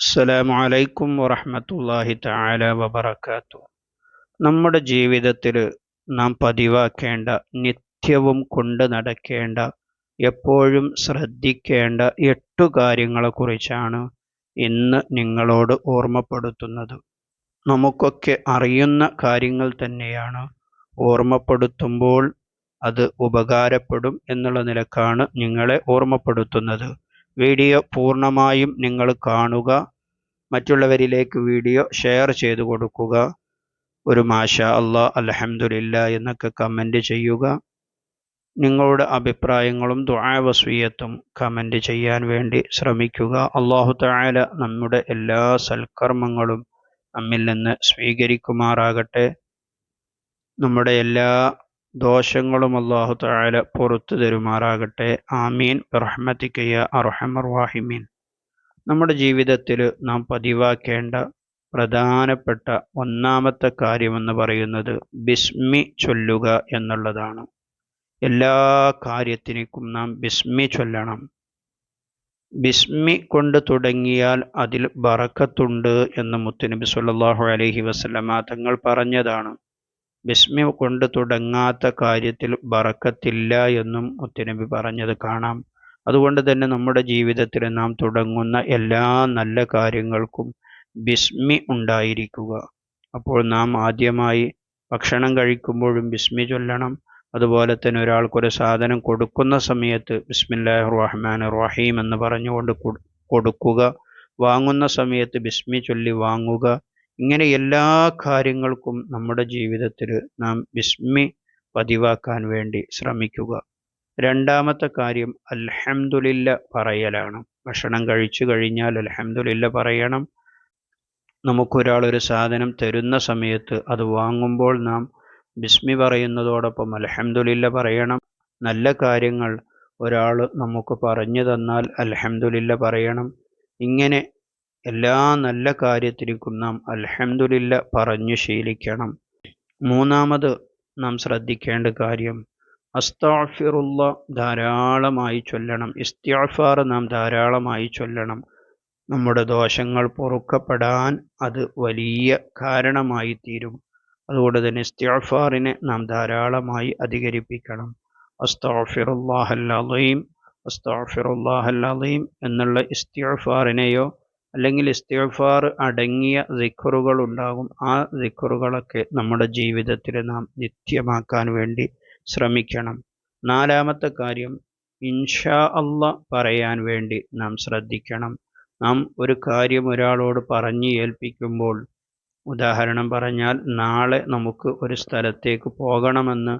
അസ്സലാമു അലൈക്കും വറഹ്മത്തുള്ളാഹി തആല വബർക്കാത്തു നമ്മുടെ ജീവിതത്തിൽ നാം പതിവാക്കേണ്ട നിത്യവും കൊണ്ട് നടക്കേണ്ട എപ്പോഴും ശ്രദ്ധിക്കേണ്ട എട്ടു കാര്യങ്ങളെക്കുറിച്ചാണ് ഇന്ന് നിങ്ങളോട് ഓർമ്മപ്പെടുത്തുന്നത്. നമുക്കൊക്കെ അറിയുന്ന കാര്യങ്ങൾ തന്നെയാണ്. ഓർമ്മപ്പെടുത്തുമ്പോൾ അത് ഉപകാരപ്പെടും എന്നുള്ള നിലക്കാണ് നിങ്ങളെ ഓർമ്മപ്പെടുത്തുന്നത്. വീഡിയോ പൂർണമായും നിങ്ങൾ കാണുക. മറ്റുള്ളവരിലേക്ക് വീഡിയോ ഷെയർ ചെയ്തു കൊടുക്കുക. ഒരു മാഷ അള്ളാ അലഹമുല്ല എന്നൊക്കെ കമന്റ് ചെയ്യുക. നിങ്ങളുടെ അഭിപ്രായങ്ങളും ദുആവസ്വീയത്തും കമന്റ് ചെയ്യാൻ വേണ്ടി ശ്രമിക്കുക. അള്ളാഹു താല നമ്മുടെ എല്ലാ സൽക്കർമ്മങ്ങളും നമ്മിൽ നിന്ന് സ്വീകരിക്കുമാറാകട്ടെ. നമ്മുടെ എല്ലാ ദോഷങ്ങളും അള്ളാഹു താല പുറത്തു തരുമാറാകട്ടെ. ആമീൻ. റഹ്മത്തിക്കയ്യ അർഹമർ വാഹിമീൻ നമ്മുടെ ജീവിതത്തിൽ നാം പതിവാക്കേണ്ട പ്രധാനപ്പെട്ട ഒന്നാമത്തെ കാര്യമെന്ന് പറയുന്നത് ബിസ്മി ചൊല്ലുക എന്നുള്ളതാണ്. എല്ലാ കാര്യത്തിനും നാം ബിസ്മി ചൊല്ലണം. ബിസ്മി കൊണ്ട് തുടങ്ങിയാൽ അതിൽ ബറക്കത്തുണ്ട് എന്ന് മുത്തുനബി സല്ലാഹു അലഹി വസല്ലമ തങ്ങൾ പറഞ്ഞതാണ്. ബിസ്മി കൊണ്ട് തുടങ്ങാത്ത കാര്യത്തിൽ ബറക്കത്തില്ല എന്നും മുത്തുനബി പറഞ്ഞത് കാണാം. അതുകൊണ്ട് തന്നെ നമ്മുടെ ജീവിതത്തിൽ നാം തുടങ്ങുന്ന എല്ലാ നല്ല കാര്യങ്ങൾക്കും ബിസ്മി ഉണ്ടായിരിക്കുക. അപ്പോൾ നാം ആദ്യമായി ഭക്ഷണം കഴിക്കുമ്പോഴും ബിസ്മി ചൊല്ലണം. അതുപോലെ തന്നെ ഒരാൾക്കൊരു സാധനം കൊടുക്കുന്ന സമയത്ത് ബിസ്മില്ലാഹി റഹ്മാൻ റഹീം എന്ന് പറഞ്ഞുകൊണ്ട് കൊടുക്കുക. വാങ്ങുന്ന സമയത്ത് ബിസ്മി ചൊല്ലി വാങ്ങുക. ഇങ്ങനെ എല്ലാ കാര്യങ്ങൾക്കും നമ്മുടെ ജീവിതത്തിൽ നാം ബിസ്മി പതിവാക്കാൻ വേണ്ടി ശ്രമിക്കുക. രണ്ടാമത്തെ കാര്യം അൽഹംദുലില്ല പറയലാണ്. ഭക്ഷണം കഴിച്ചു കഴിഞ്ഞാൽ അൽഹംദുലില്ല പറയണം. നമുക്കൊരാൾ ഒരു സാധനം തരുന്ന സമയത്ത് അത് വാങ്ങുമ്പോൾ നാം ബിസ്മി പറയുന്നതോടൊപ്പം അൽഹംദുലില്ല പറയണം. നല്ല കാര്യങ്ങൾ ഒരാൾ നമുക്ക് പറഞ്ഞു തന്നാൽ അൽഹംദുലില്ല പറയണം. ഇങ്ങനെ എല്ലാ നല്ല കാര്യത്തിലേക്കും നാം അൽഹംദുലില്ല പറഞ്ഞു ശീലിക്കണം. മൂന്നാമത് നാം ശ്രദ്ധിക്കേണ്ട കാര്യം അസ്താഫിറുള്ള ധാരാളമായി ചൊല്ലണം. ഇസ്തിയാഫാർ നാം ധാരാളമായി ചൊല്ലണം. നമ്മുടെ ദോഷങ്ങൾ പൊറുക്കപ്പെടാൻ അത് വലിയ കാരണമായി തീരും. അതുകൊണ്ട് തന്നെ ഇസ്തിയാഫാറിനെ നാം ധാരാളമായി അധികരിപ്പിക്കണം. അസ്താഫിറുല്ലാഹല്ലീം അസ്താഫിറുല്ലാഹല്ലീം എന്നുള്ള ഇസ്തിയാഫാറിനെയോ അല്ലെങ്കിൽ ഇസ്തിഗ്ഫാർ അടങ്ങിയ ദിക്കറുകൾ ഉണ്ടാകും ആ ദിക്കറുകളൊക്കെ നമ്മുടെ ജീവിതത്തിൽ നാം നിത്യമാക്കാൻ വേണ്ടി ശ്രമിക്കണം. നാലാമത്തെ കാര്യം ഇൻഷാ അല്ല പറയാൻ വേണ്ടി നാം ശ്രദ്ധിക്കണം. നാം ഒരു കാര്യം ഒരാളോട് പറഞ്ഞു ഏൽപ്പിക്കുമ്പോൾ ഉദാഹരണം പറഞ്ഞാൽ നാളെ നമുക്ക് ഒരു സ്ഥലത്തേക്ക് പോകണമെന്ന്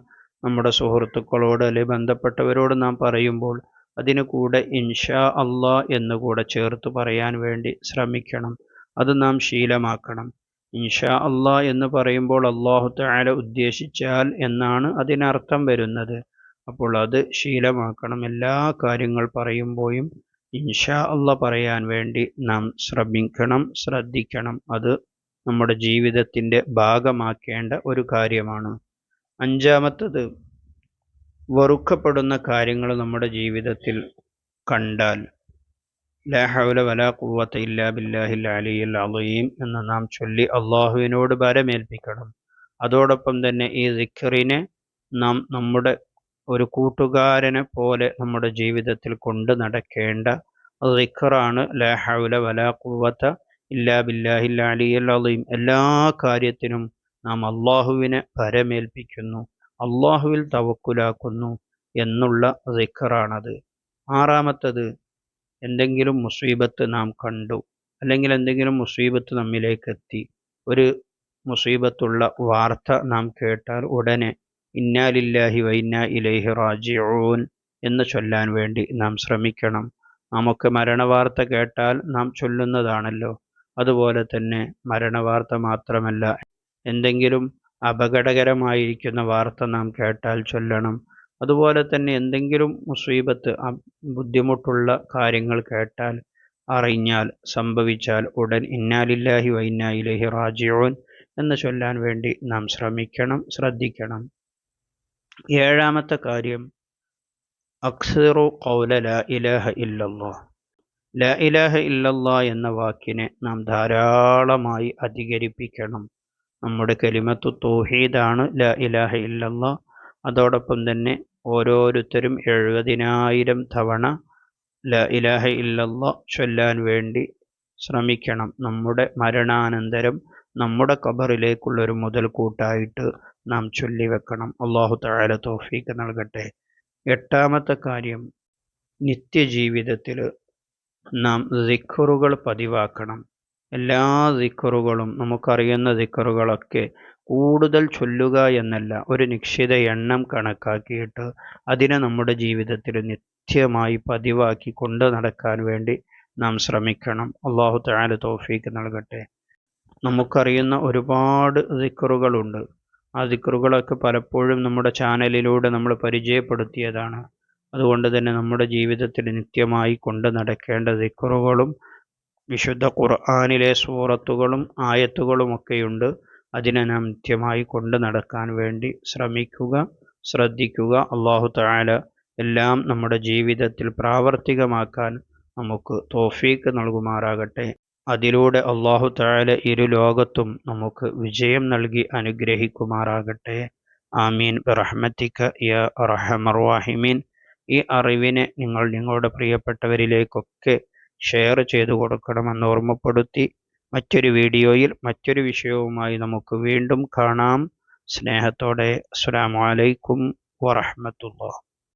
നമ്മുടെ സുഹൃത്തുക്കളോട് അല്ലെങ്കിൽ ബന്ധപ്പെട്ടവരോട് നാം പറയുമ്പോൾ അതിന് കൂടെ ഇൻഷാ അള്ളാ എന്ന് കൂടെ ചേർത്ത് പറയാൻ വേണ്ടി ശ്രമിക്കണം. അത് നാം ശീലമാക്കണം. ഇൻഷാ അള്ളാ എന്ന് പറയുമ്പോൾ അള്ളാഹു താല ഉദ്ദേശിച്ചാൽ എന്നാണ് അതിനർത്ഥം വരുന്നത്. അപ്പോൾ അത് ശീലമാക്കണം. എല്ലാ കാര്യങ്ങൾ പറയുമ്പോഴും ഇൻഷാ അല്ല പറയാൻ വേണ്ടി നാം ശ്രമിക്കണം ശ്രദ്ധിക്കണം. അത് നമ്മുടെ ജീവിതത്തിന്റെ ഭാഗമാക്കേണ്ട ഒരു കാര്യമാണ്. അഞ്ചാമത്തത് വെറുക്കപ്പെടുന്ന കാര്യങ്ങൾ നമ്മുടെ ജീവിതത്തിൽ കണ്ടാൽ ലാഹൗല വല ഖുവത ഇല്ലാ ബില്ലാഹിൽ അലിയിൽ അലീം എന്ന് നാം ചൊല്ലി അള്ളാഹുവിനോട് ഭരമേൽപ്പിക്കണം അതോടൊപ്പം തന്നെ ഈ ദിഖറിനെ നാം നമ്മുടെ ഒരു കൂട്ടുകാരനെ പോലെ നമ്മുടെ ജീവിതത്തിൽ കൊണ്ട് നടക്കേണ്ട ദിഖറാണ് ലാഹൗല വല ഖുവത ഇല്ലാ ബില്ലാഹിൽ അലിയിൽ അലീം. എല്ലാ കാര്യത്തിനും നാം അള്ളാഹുവിനെ ഭരമേൽപ്പിക്കുന്നു അള്ളാഹുവിൽ തവക്കുലാക്കുന്നു എന്നുള്ള റിക്കറാണത് ആറാമത്തത് എന്തെങ്കിലും മുസീബത്ത് നാം കണ്ടു അല്ലെങ്കിൽ എന്തെങ്കിലും മുസീബത്ത് നമ്മിലേക്ക് എത്തി ഒരു മുസീബത്തുള്ള വാർത്ത നാം കേട്ടാൽ ഉടനെ ഇന്നാലില്ലാഹി വൈന്ന ഇലൈഹി റാജിഊൻ എന്ന് ചൊല്ലാൻ വേണ്ടി നാം ശ്രമിക്കണം. നമുക്ക് മരണവാർത്ത കേട്ടാൽ നാം ചൊല്ലുന്നതാണല്ലോ. അതുപോലെ തന്നെ മരണവാർത്ത മാത്രമല്ല എന്തെങ്കിലും അപകടകരമായിരിക്കുന്ന വാർത്ത നാം കേട്ടാൽ ചൊല്ലണം. അതുപോലെ തന്നെ എന്തെങ്കിലും മുസീബത്ത് ബുദ്ധിമുട്ടുള്ള കാര്യങ്ങൾ കേട്ടാൽ അറിഞ്ഞാൽ സംഭവിച്ചാൽ ഉടൻ ഇന്നാലില്ലാഹി വൈന്ന ഇലഹി റാജിയോൻ എന്ന് ചൊല്ലാൻ വേണ്ടി നാം ശ്രമിക്കണം ശ്രദ്ധിക്കണം. ഏഴാമത്തെ കാര്യം അക്സിറു കൗല ലാ ഇലാഹ ഇല്ലല്ലാഹ്. ല ഇലഹ ഇല്ലല്ലോ എന്ന വാക്കിനെ നാം ധാരാളമായി അധികരിപ്പിക്കണം. നമ്മുടെ കലിമത്തു ആണ് ല ഇലാഹ ഇല്ലല്ലാ. അതോടൊപ്പം തന്നെ ഓരോരുത്തരും എഴുപതിനായിരം തവണ ല ഇലാഹ ഇല്ലല്ലാ ചൊല്ലാൻ വേണ്ടി ശ്രമിക്കണം. നമ്മുടെ മരണാനന്തരം നമ്മുടെ ഖബറിലേക്കുള്ള ഒരു മുതൽക്കൂട്ടായിട്ട് നാം ചൊല്ലി വെക്കണം. അള്ളാഹു തആല തോഫീക്ക് നൽകട്ടെ. എട്ടാമത്തെ കാര്യം നിത്യജീവിതത്തിൽ നാം ദിക്റുകൾ പതിവാക്കണം. എല്ലാ ദിക്കറുകളും നമുക്കറിയുന്ന ദിക്കറുകളൊക്കെ കൂടുതൽ ചൊല്ലുക എന്നല്ല ഒരു നിശ്ചിത എണ്ണം കണക്കാക്കിയിട്ട് അതിനെ നമ്മുടെ ജീവിതത്തിൽ നിത്യമായി പതിവാക്കി കൊണ്ടു നടക്കാൻ വേണ്ടി നാം ശ്രമിക്കണം. അള്ളാഹു തആല തോഫീക്ക് നൽകട്ടെ. നമുക്കറിയുന്ന ഒരുപാട് ദിക്കറുകളുണ്ട്. ആ ദിക്കറുകളൊക്കെ പലപ്പോഴും നമ്മുടെ ചാനലിലൂടെ നമ്മൾ പരിചയപ്പെടുത്തിയതാണ്. അതുകൊണ്ട് തന്നെ നമ്മുടെ ജീവിതത്തിൽ നിത്യമായി കൊണ്ട് നടക്കേണ്ട ദിക്റുകളും വിശുദ്ധ ഖുർആാനിലെ സൂറത്തുകളും ആയത്തുകളുമൊക്കെയുണ്ട്. അതിനെ നാം നിത്യമായി കൊണ്ട് നടക്കാൻ വേണ്ടി ശ്രമിക്കുക ശ്രദ്ധിക്കുക. അള്ളാഹു താല എല്ലാം നമ്മുടെ ജീവിതത്തിൽ പ്രാവർത്തികമാക്കാൻ നമുക്ക് തോഫീക്ക് നൽകുമാറാകട്ടെ. അതിലൂടെ അള്ളാഹു താല ഇരു ലോകത്തും നമുക്ക് വിജയം നൽകി അനുഗ്രഹിക്കുമാറാകട്ടെ. ആമീൻ. റഹ്മത്തിക്ക യ അർഹമർ വാഹിമീൻ ഈ അറിവിനെ നിങ്ങൾ നിങ്ങളുടെ പ്രിയപ്പെട്ടവരിലേക്കൊക്കെ ഷെയർ ചെയ്തു കൊടുക്കണമെന്ന് ഓർമ്മപ്പെടുത്തി മറ്റൊരു വീഡിയോയിൽ മറ്റൊരു വിഷയവുമായി നമുക്ക് വീണ്ടും കാണാം. സ്നേഹത്തോടെ അസ്സലാമു അലൈക്കും വറഹ്മത്തുള്ളാഹി.